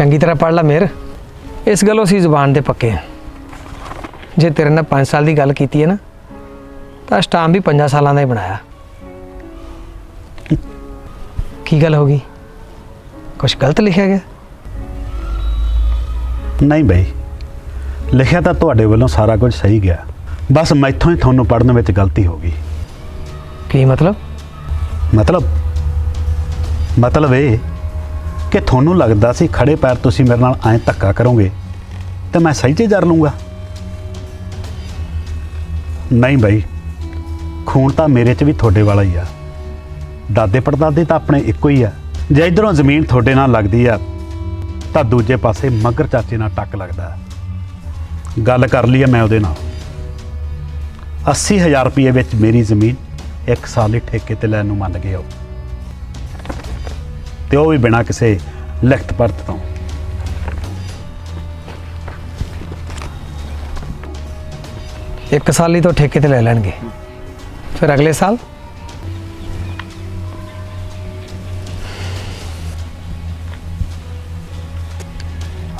ਚੰਗੀ ਤਰ੍ਹਾਂ ਪੜ੍ਹ ਲੈ ਮੇਰ। ਇਸ ਗੱਲੋਂ ਅਸੀਂ ਜ਼ੁਬਾਨ ਦੇ ਪੱਕੇ ਹਾਂ। ਜੇ ਤੇਰੇ ਨਾਲ 5 ਸਾਲ ਦੀ ਗੱਲ ਕੀਤੀ ਹੈ ਨਾ ਤਾਂ ਸਟਾਮ ਵੀ 5 ਸਾਲਾਂ ਦਾ ਹੀ ਬਣਾਇਆ। ਕੀ ਗੱਲ ਹੋ ਗਈ? ਕੁਝ ਗਲਤ ਲਿਖਿਆ ਗਿਆ? ਨਹੀਂ ਬਈ। ਲਿਖਿਆ ਤਾਂ ਤੁਹਾਡੇ ਵੱਲੋਂ ਸਾਰਾ ਕੁਝ ਸਹੀ ਗਿਆ। ਬਸ ਮੈਥੋਂ ਹੀ ਤੁਹਾਨੂੰ ਪੜਨ ਵਿੱਚ ਗਲਤੀ ਹੋ ਗਈ। ਕੀ ਮਤਲਬ? ਮਤਲਬ? ਮਤਲਬ ਇਹ ਕਿ ਤੁਹਾਨੂੰ ਲੱਗਦਾ ਸੀ ਖੜੇ ਪੈਰ ਤੁਸੀਂ ਮੇਰੇ ਨਾਲ ਐਂ ਧੱਕਾ ਕਰੋਗੇ, ਤਾਂ ਮੈਂ ਸਹੀ 'ਚ ਜਰ ਲੂੰਗਾ ਨਹੀਂ ਬਈ, ਖੂਨ ਤਾਂ ਮੇਰੇ 'ਚ ਵੀ ਤੁਹਾਡੇ ਵਾਲਾ ਹੀ ਆ। ਦਾਦੇ ਪੜਦਾਦੇ ਤਾਂ ਆਪਣੇ ਇੱਕੋ ਹੀ ਆ। ਜੇ ਇਧਰੋਂ ਜ਼ਮੀਨ ਤੁਹਾਡੇ ਨਾਲ ਲੱਗਦੀ ਆ, ਤਾਂ ਦੂਜੇ ਪਾਸੇ ਮਗਰ ਚਾਚੇ ਨਾਲ ਟੱਕ ਲੱਗਦਾ। ਗੱਲ ਕਰ ਲਈ ਮੈਂ ਉਹਦੇ ਨਾਲ। 80000 ਰੁਪਏ ਵਿੱਚ ਮੇਰੀ ਜ਼ਮੀਨ ਇੱਕ ਸਾਲ ਲਈ ਠੇਕੇ ਤੇ ਲੈਣ ਨੂੰ ਮੰਨ ਗਏ ਉਹ ਤੇ ਉਹ ਵੀ ਬਿਨਾਂ ਕਿਸੇ ਲਿਖਤ ਪੜਤ ਤੋਂ। ਇੱਕ ਸਾਲ ਲਈ ਤਾਂ ਠੇਕੇ ਤੇ ਲੈ ਲੈਣਗੇ। ਫਿਰ ਅਗਲੇ ਸਾਲ?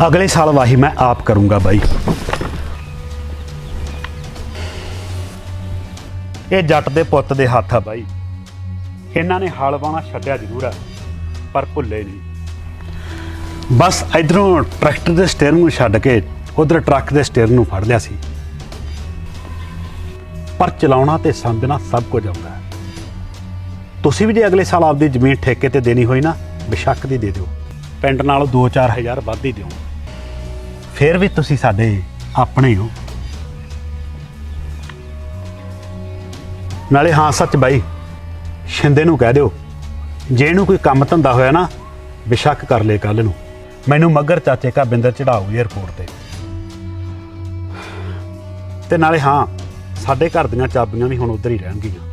ਅਗਲੇ ਸਾਲ ਵਾਹੀ ਮੈਂ ਆਪ ਕਰੂੰਗਾ ਬਾਈ। ਇਹ ਜੱਟ ਦੇ ਪੁੱਤ ਦੇ ਹੱਥ ਆ ਬਾਈ। ਇਹਨਾਂ ਨੇ ਹਲ ਵਾਉਣਾ ਛੱਡਿਆ ਜ਼ਰੂਰ ਆ। ਪਰ ਭੁੱਲੇ ਨਹੀਂ। ਬਸ ਇਧਰੋਂ ਟਰੈਕਟਰ ਦੇ ਸਟੀਅਰਿੰਗ ਨੂੰ ਛੱਡ ਕੇ ਉਧਰ ਟਰੱਕ ਦੇ ਸਟੀਅਰਿੰਗ ਨੂੰ ਫੜ ਲਿਆ ਸੀ। ਪਰ ਚਲਾਉਣਾ ਤੇ ਸਮਝਣਾ ਸਭ ਕੁਝ ਆਉਂਦਾ ਹੈ। ਤੁਸੀਂ ਵੀ ਜੇ ਅਗਲੇ ਸਾਲ ਆਪਦੀ ਜ਼ਮੀਨ ਠੇਕੇ ਤੇ ਦੇਣੀ ਹੋਈ ਨਾ, ਬੇਸ਼ੱਕ ਦੀ ਦੇ ਦਿਓ। ਪਿੰਡ ਨਾਲੋਂ 2-4 ਹਜ਼ਾਰ ਵੱਧ ਹੀ ਦਿਓ। ਫਿਰ ਵੀ ਤੁਸੀਂ ਸਾਡੇ ਆਪਣੇ ਹੋ। ਨਾਲੇ ਹਾਂ, ਸੱਚ ਬਾਈ, ਸ਼ਿੰਦੇ ਨੂੰ ਕਹਿ ਦਿਓ ਜੇ ਇਹਨੂੰ ਕੋਈ ਕੰਮ ਧੰਦਾ ਹੋਇਆ ਨਾ, ਬੇਸ਼ੱਕ ਕਰ ਲੇ ਕੱਲ ਨੂੰ। ਮੈਨੂੰ ਮੱਗਰ ਚਾਚੇ ਕਾ ਬਿੰਦਰ ਚੜਾਓ ਏਅਰਪੋਰਟ ਤੇ। ਤੇ ਨਾਲੇ ਹਾਂ, ਸਾਡੇ ਘਰ ਦੀਆਂ ਚਾਬੀਆਂ ਵੀ ਹੁਣ ਉਧਰ ਹੀ ਰਹਿਣਗੀਆਂ।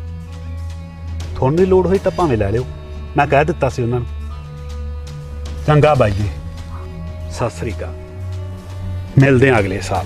ਤੁਹਾਨੂੰ ਦੀ ਲੋੜ ਹੋਈ ਤਾਂ ਭਾਵੇਂ ਲੈ ਲਿਓ। ਮੈਂ ਕਹਿ ਦਿੱਤਾ ਸੀ ਉਹਨਾਂ ਨੂੰ। ਚੰਗਾ ਬਾਈ ਜੀ। ਸਤਿ ਸ੍ਰੀ ਅਕਾਲ। ਮਿਲਦੇ ਹਾਂ ਅਗਲੇ ਸਾਲ।